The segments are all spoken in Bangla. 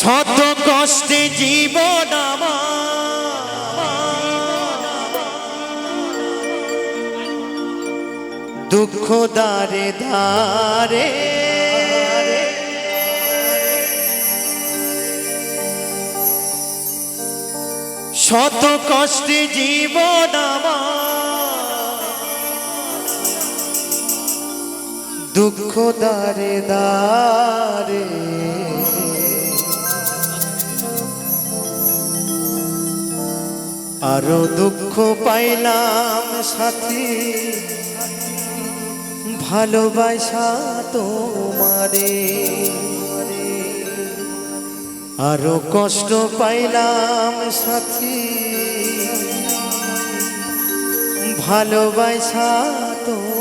শত কষ্টে জীবন দুঃখ দারে ধারে শত কষ্টে জীবন দুঃখ দারে দারে আরও দুঃখ পাইলাম সাথী। ভালোবাসা তোমারে। আরও কষ্ট পাইলাম সাথী। ভালোবাসা তোমারে।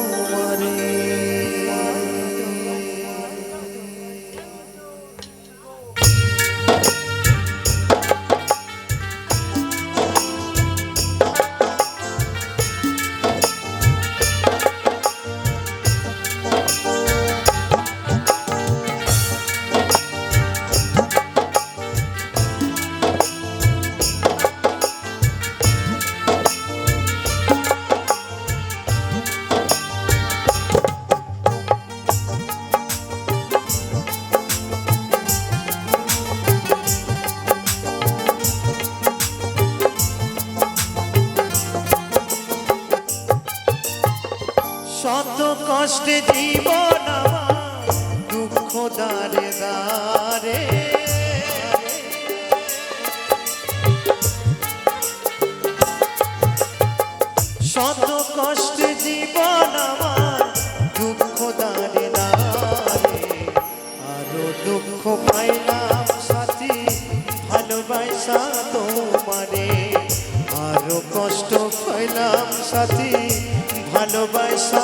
কষ্টে জীবন দুঃখ দারে দারে শত কষ্টে জীবন আমার দুঃখ দারে দারে আরও দুঃখ পাইলাম সাথী, ভালোবাসা তোমারে। আরও কষ্ট পাইলাম সাথী, ভালোবাসা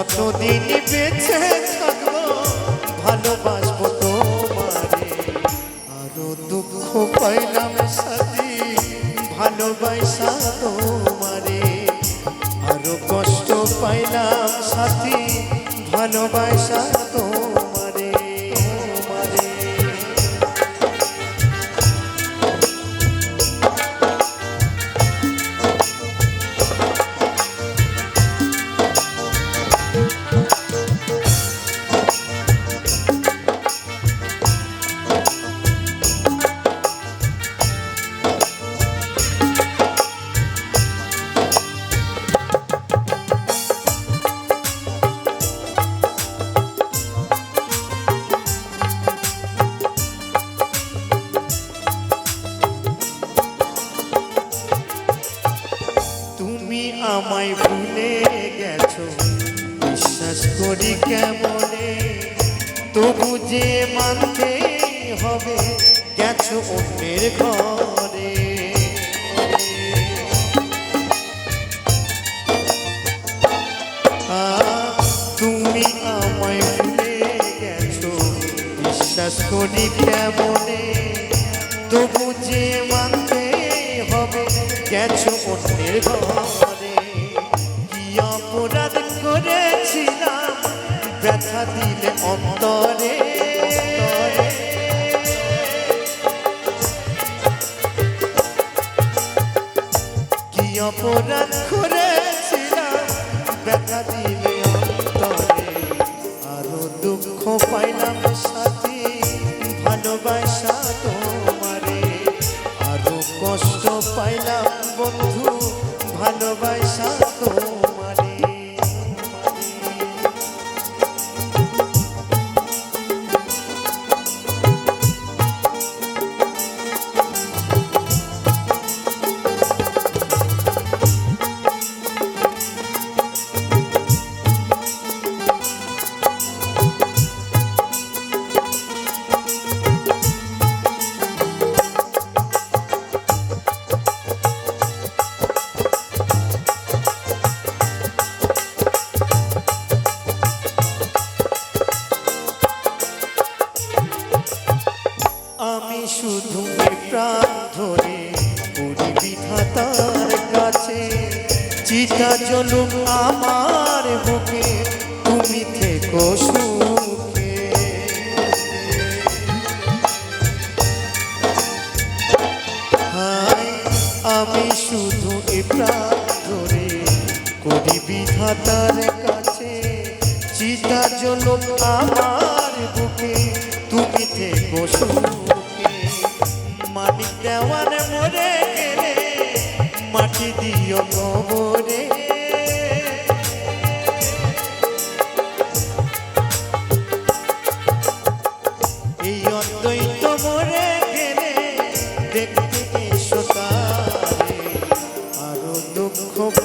যতদিন বেঁচে থাকব, ভালোবাসবো তোমারে। আরও দুঃখ পাইলাম সাথী, ভালোবাসা তোমারে। আরও কষ্ট পাইলাম সাথী, ভালোবাসা আমায় ভুলে গেছো? বিশ্বাস করি কেমনে? তবু যে মানতে হবে, গেছো অন্যের ঘরে। তুমি আমায় ভুলে গেছো? বিশ্বাস করি কেমনে? তবু যে মানতে হবে, গেছো অন্যের ঘরে। ব্যথা দিলে অন্তরে। কি অপরাধ করেছিলাম ব্যথা দিলে অন্তরে। আরও দুঃখ পাইলাম সাথে, ভালোবাসা তোমারে। আরও কষ্ট পাইলাম বন্ধু, ভালোবাসা তোমারে শুধু প্রাণ ধরে পুরি বিধাতার কাছে। চিতা জলুক আমার বুকে, তুমি থেকো সুখে। আমি শুধু এ প্রাণ ধরে করি বিধাতার কাছে। চিতা জলুক আমার বুকে, তুমি থেকো সুখে।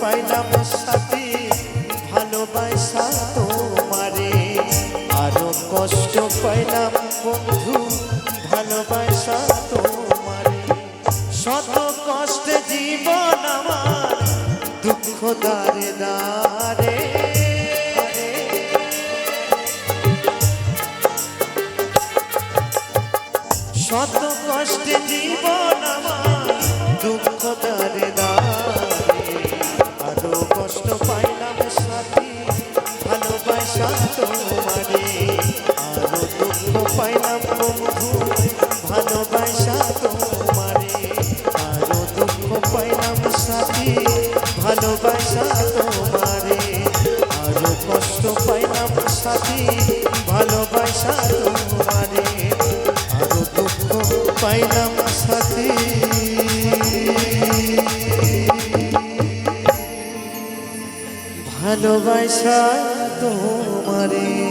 পাইলাম সাথে ভালোবাসা তোমারে। আরও কষ্ট পাইলাম বন্ধু ভালোবাসা তোমারে। শত কষ্টে জীবন আমার দুঃখ দারে শত কষ্টে জীবন আমার, দুঃখ দারে দারে আরও কষ্ট পাইলাম সাথী, ভালোবাসা তোমারে। আরও দুঃখ পাইলাম বন্ধু, ভালোবাসা সাথী ভালোবাসা তোমারে। আরও দুঃখ পাইলাম সাথী। ভালোবাসা তোমারে।